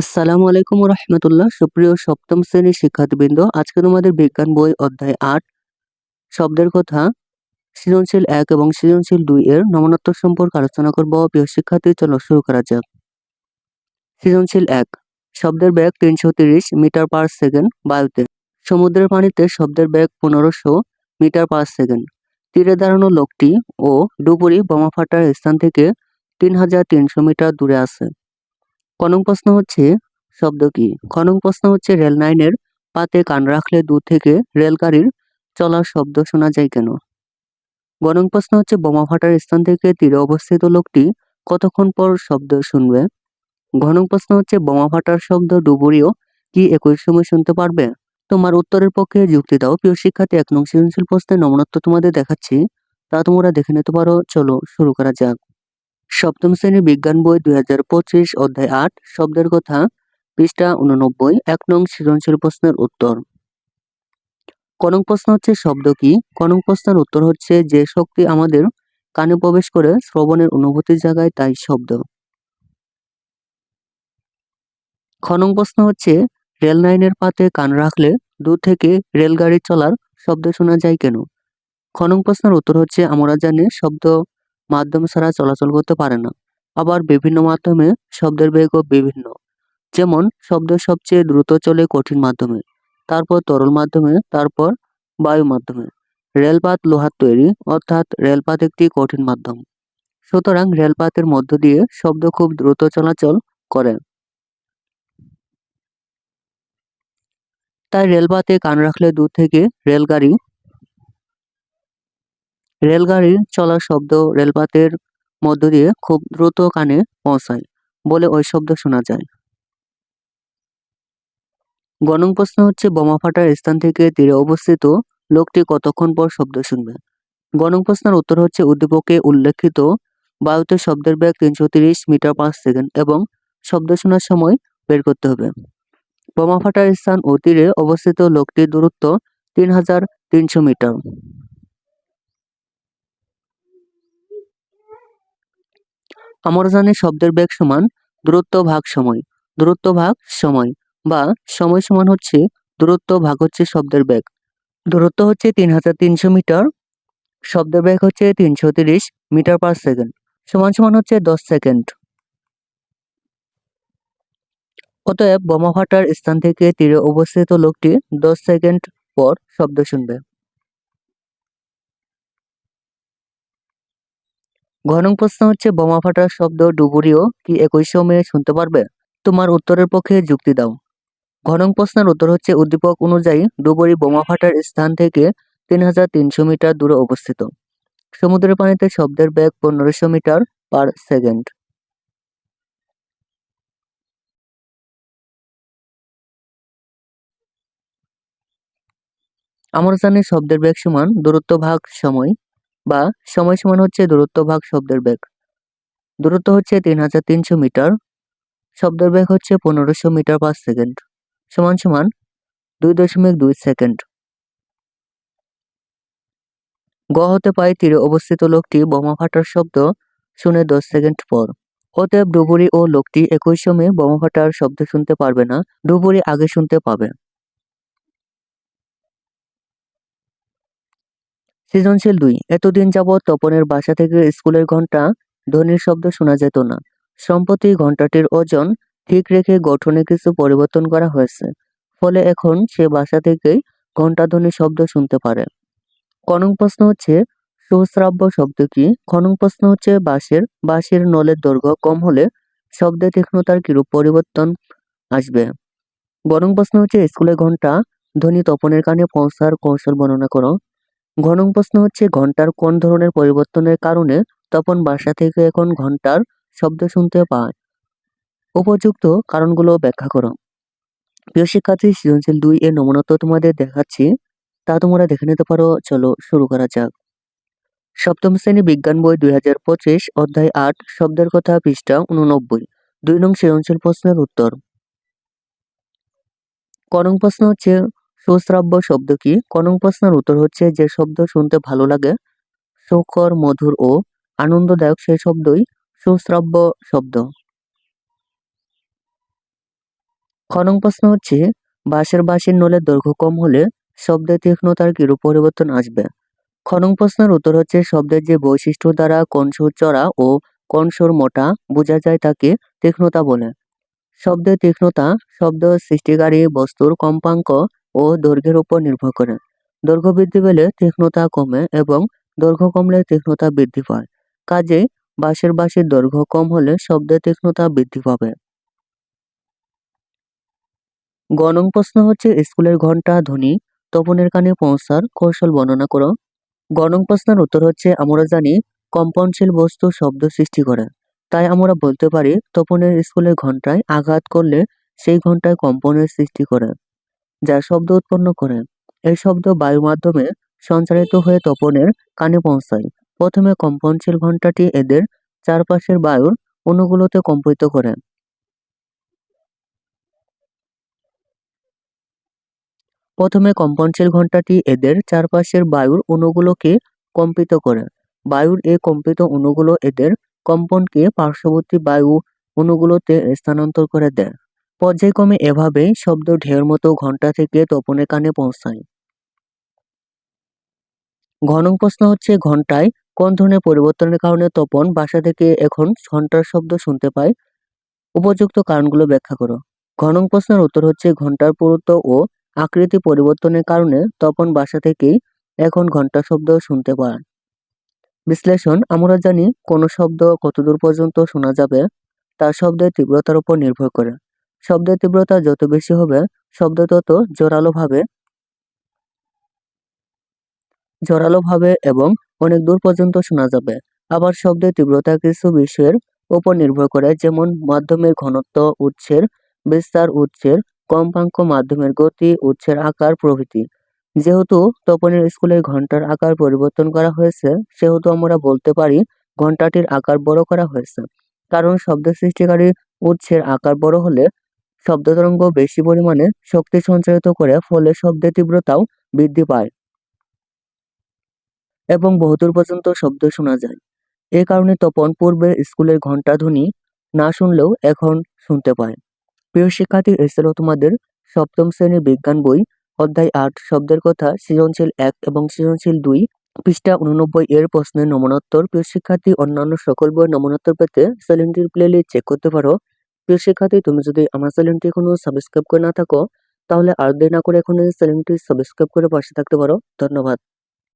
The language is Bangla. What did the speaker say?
আসসালামু আলাইকুম রহমতুল্লাহ সুপ্রিয় সপ্তম শ্রেণির শিক্ষার্থীবৃন্দ, আজকে তোমাদের বিজ্ঞান বই অধ্যায় আট, শব্দের কথা, সৃজনশীল এক এবং সৃজনশীল দুই এর নমনাত্মক সম্পর্কে আলোচনা করব। প্রিয় শিক্ষার্থী, চলো শুরু করা যাক। সৃজনশীল এক, শব্দের ব্যাগ তিনশো তিরিশ মিটার পার সেকেন্ড বায়ুতে। সমুদ্রের পানিতে শব্দের ব্যাগ পনেরোশো মিটার পার সেকেন্ড। তীরে দাঁড়ানো লোকটি ও ডুবুরি বোমা ফাটার স্থান থেকে তিন হাজার তিনশো মিটার দূরে আছে। কনং প্রশ্ন হচ্ছে, শব্দ কি? খনং প্রশ্ন হচ্ছে, রেল লাইনের পাতে কান রাখলে দূর থেকে রেলগাড়ির চলার শব্দ শোনা যায় কেন? গণং প্রশ্ন হচ্ছে, বোমা ফাটার স্থান থেকে তীরে অবস্থিত লোকটি কতক্ষণ পর শব্দ শুনবে? ঘনং প্রশ্ন হচ্ছে, বোমা ফাটার শব্দ ডুবুরিও কি একই সময় শুনতে পারবে? তোমার উত্তরের পক্ষে যুক্তি দাও। প্রিয় শিক্ষার্থী, এক নং সৃজনশীল প্রশ্নের নমনত্ব তোমাদের দেখাচ্ছি। তা তোমরা দেখে নিতে পারো। চলো শুরু করা যাক। সপ্তম শ্রেণির বিজ্ঞান বই দুই হাজার পঁচিশ, অধ্যায় আট, শব্দের কথা, পৃষ্ঠা উননব্বই এক নং সৃজনশীল প্রশ্নের উত্তর। কনক প্রশ্ন হচ্ছে শব্দ কি? কনক প্রশ্নের উত্তর হচ্ছে যে, শক্তি আমাদের কানে প্রবেশ করে শ্রবণের অনুভূতি জায়গায়, তাই শব্দ। খনং প্রশ্ন হচ্ছে, রেল লাইনের পাতে কান রাখলে দূর থেকে রেলগাড়ি চলার শব্দ শোনা যায় কেন? খনং প্রশ্নের উত্তর হচ্ছে, আমরা জানি শব্দ মাধ্যম ছাড়া চলাচল করতে পারে না। আবার বিভিন্ন মাধ্যমে শব্দের বেগও বিভিন্ন। যেমন, শব্দ সবচেয়ে দ্রুত চলে কঠিন মাধ্যমে, তারপর তরল মাধ্যমে, তারপর বায়ু মাধ্যমে। রেলপাত লোহার তৈরি, অর্থাৎ রেলপাত একটি কঠিন মাধ্যম। সুতরাং রেলপাতের মধ্য দিয়ে শব্দ খুব দ্রুত চলাচল করে। তাই রেলপাতে কান রাখলে দূর থেকে রেলগাড়ি রেলগাড়ির চলার শব্দ রেলপাতের মধ্য দিয়ে খুব দ্রুত কানে পৌঁছায় বলে ওই শব্দ শোনা যায়। গণং প্রশ্ন হচ্ছে বোমা ফাটার স্থান থেকে তীরে অবস্থিত লোকটি কতক্ষণ পর শব্দ শুনবে? গণং প্রশ্নের উত্তর হচ্ছে, উদ্দীপকে উল্লেখিত বায়ুতে শব্দের বেগ তিনশো তিরিশ মিটার পাঁচ সেকেন্ড এবং শব্দ শোনার সময় বের করতে হবে। বোমা ফাটার স্থান ও তীরে অবস্থিত লোকটির দূরত্ব তিন হাজার তিনশো মিটার। আমরা জানি শব্দের বেগ সমান দূরত্ব ভাগ সময়। দূরত্ব ভাগ সময় বা সময় সমান হচ্ছে দূরত্ব ভাগ হচ্ছে শব্দের বেগ। দূরত্ব হচ্ছে তিন হাজার তিনশো মিটার, শব্দের বেগ হচ্ছে তিনশো তিরিশ মিটার পার সেকেন্ড, সমান সমান হচ্ছে দশ সেকেন্ড। অতএব বোমা ফাটার স্থান থেকে তীরে অবস্থিত লোকটি দশ সেকেন্ড পর শব্দ শুনবে। ঘনং প্রশ্ন হচ্ছে, বোমা ফাটার শব্দ ডুবুরিও কি একই সময়ে শুনতে পারবে? তোমার উত্তরের পক্ষে যুক্তি দাও। ঘনং প্রশ্নের উত্তর হচ্ছে, উদ্দীপক অনুযায়ী ডুবুরি বোমা ফাটার স্থান থেকে তিন হাজার তিনশো মিটার দূরে অবস্থিত। সমুদ্রের পানিতে শব্দের বেগ পনেরোশো মিটার পার সেকেন্ড। আমরা জানি, শব্দের বেগ সমান দূরত্ব ভাগ সময়। বা সময় সমান হচ্ছে দূরত্ব ভাগ শব্দের বেগ। দূরত্ব হচ্ছে তিন হাজার তিনশো মিটার, শব্দের বেগ হচ্ছে পনেরোশো মিটার পার সেকেন্ড, সমান সমান দুই দশমিক দুই সেকেন্ড। গ হতে পায় তীরে অবস্থিত লোকটি বোমা ফাটার শব্দ শুনে দশ সেকেন্ড পর। অতএব ডুবুরি ও লোকটি একই সময়ে বোমা ফাটার শব্দ শুনতে পারবে না ডুবুরি আগে শুনতে পাবে। সৃজনশীল দুই। এতদিন যাবৎ তপনের বাসা থেকে স্কুলের ঘণ্টা ধ্বনির শব্দ শোনা যেত না। সম্প্রতি ঘন্টাটির ওজন ঠিক রেখে গঠনে কিছু পরিবর্তন করা হয়েছে। ফলে এখন সে বাসা থেকেই ঘণ্টা ধ্বনি শব্দ শুনতে পারে। কনং প্রশ্ন হচ্ছে সহস্রাব্য শব্দ কি? খনং প্রশ্ন হচ্ছে, বাঁশের বাঁশের নলের দৈর্ঘ্য কম হলে শব্দে তীক্ষ্ণতার কিরূপ পরিবর্তন আসবে? গরম প্রশ্ন হচ্ছে স্কুলে ঘণ্টা ধ্বনি তপনের কানে পৌঁছার কৌশল বর্ণনা করো। ঘনং প্রশ্ন হচ্ছে, ঘণ্টার কোন ধরনের পরিবর্তনের কারণে তপন বাসা থেকে এখন ঘণ্টার শব্দ শুনতে পায়? উপযুক্ত কারণগুলো ব্যাখ্যা করো। প্রিয় শিক্ষার্থী, সৃজনশীল দুই এর নমুনা তো তোমাদের দেখাচ্ছি, তা তোমরা দেখে নিতে পারো, চলো শুরু করা যাক। সপ্তম শ্রেণি বিজ্ঞান বই দুই হাজার পঁচিশ, অধ্যায় আট, শব্দের কথা পৃষ্ঠা উননব্বই দুই নং সৃজনশীল প্রশ্নের উত্তর। করং প্রশ্ন হচ্ছে সুশ্রাব্য শব্দ কি? কনং প্রশ্নের উত্তর হচ্ছে, যে শব্দ শুনতে ভালো লাগে, সুখর, মধুর ও আনন্দদায়ক সেই শব্দই সুশ্রাব্য শব্দ। খ নং প্রশ্ন হচ্ছে, বাঁশের বাঁশির নলের দৈর্ঘ্য কম হলে শব্দের তীক্ষ্ণতার কিরূপ পরিবর্তন আসবে? খ নং প্রশ্নের উত্তর হচ্ছে, শব্দের যে বৈশিষ্ট্য দ্বারা কোন চড়া ও কোন মোটা বোঝা যায় তাকে তীক্ষ্ণতা বলে। শব্দের তীক্ষ্ণতা, শব্দ সৃষ্টিকারী বস্তুর কম্পাঙ্ক ও দৈর্ঘ্যের উপর নির্ভর করে। দৈর্ঘ্য বৃদ্ধি পেলে তীক্ষ্ণতা কমে এবং দৈর্ঘ্য কমলে তীক্ষ্ণতা বৃদ্ধি পায়। কাজেই বাঁশের বাঁশির দৈর্ঘ্য কম হলে শব্দের তীক্ষ্ণতা বৃদ্ধি পাবে। গণং প্রশ্ন হচ্ছে, স্কুলের ঘণ্টা ধ্বনি, তপনের কানে পৌঁছার কৌশল বর্ণনা করো। গ নং প্রশ্নের উত্তর হচ্ছে, আমরা জানি কম্পনশীল বস্তু শব্দ সৃষ্টি করে। তাই আমরা বলতে পারি, তপনের স্কুলের ঘন্টায় আঘাত করলে সেই ঘন্টায় কম্পনের সৃষ্টি করে। যা শব্দ উৎপন্ন করে। এই শব্দ বায়ুর মাধ্যমে সঞ্চারিত হয়ে তপনের কানে পৌঁছায়। প্রথমে কম্পনশীল ঘন্টাটি এদের চারপাশের বায়ুর অণুগুলোতে কম্পিত করে। প্রথমে কম্পনশীল ঘণ্টাটি এদের চারপাশের বায়ুর অণুগুলোকে কম্পিত করে। বায়ুর এই কম্পিত অণুগুলো এদের কম্পনকে পার্শ্ববর্তী বায়ু অণুগুলোতে স্থানান্তর করে দেয়। পর্যায়ক্রমে এভাবে শব্দ ঢেউর মতো ঘণ্টা থেকে তপনের কানে পৌঁছায়। ঘন প্রশ্ন হচ্ছে, ঘন্টায় কোন ধরনের পরিবর্তনের কারণে তপন বাসা থেকে এখন ঘণ্টার শব্দ শুনতে পায়? উপযুক্ত কারণগুলো ব্যাখ্যা করো। ঘন প্রশ্নের উত্তর হচ্ছে, ঘণ্টার পুরুত্ব ও আকৃতি পরিবর্তনের কারণে তপন বাসা থেকেই এখন ঘণ্টা শব্দ শুনতে পায়। বিশ্লেষণ, আমরা জানি কোনো শব্দ কতদূর পর্যন্ত শোনা যাবে তা শব্দের তীব্রতার উপর নির্ভর করে। শব্দের তীব্রতা যত বেশি হবে, শব্দ তত জোরালোভাবে জোরালোভাবে এবং অনেক দূর পর্যন্ত শোনা যাবে। আবার শব্দের তীব্রতা কিছু বিষয়ের উপর নির্ভর করে, যেমন মাধ্যমের ঘনত্ব, উৎসের বিস্তার, উৎসের কম্পাঙ্ক, মাধ্যমের গতি, উৎসের আকার, প্রভৃতি। যেহেতু তপনের স্কুলের ঘণ্টার আকার পরিবর্তন করা হয়েছে, সেহেতু আমরা বলতে পারি ঘন্টাটির আকার বড় করা হয়েছে। কারণ শব্দ সৃষ্টিকারী উৎসের আকার বড় হলে শব্দ তরঙ্গ বেশি পরিমাণে শক্তি সঞ্চারিত করে ফলে শব্দের তীব্রতাও বৃদ্ধি পায়। এবং বহুদূর পর্যন্ত শব্দ শোনা যায়। এ কারণে তপন পূর্বে স্কুলের ঘণ্টা ধ্বনি না শুনলেও এখন শুনতে পায়। প্রিয় শিক্ষার্থী এসেছিল তোমাদের সপ্তম শ্রেণির বিজ্ঞান বই, অধ্যায় আট, শব্দের কথা, সৃজনশীল এক এবং সৃজনশীল দুই, পৃষ্ঠা উননব্বই এর প্রশ্নের নমনোত্তর। প্রিয় শিক্ষার্থী, অন্যান্য সকল বইয়ের নমনোত্তর পেতে চ্যানেলটির প্লেলিস্ট চেক করতে পারো। প্রিয় শিক্ষার্থী, তুমি যদি আমার চ্যানেলটি এখনও সাবস্ক্রাইব করে না থাকো, তাহলে আর দেরি না করে এখন চ্যানেলটি সাবস্ক্রাইব করে পাশে থাকতে পারো। ধন্যবাদ।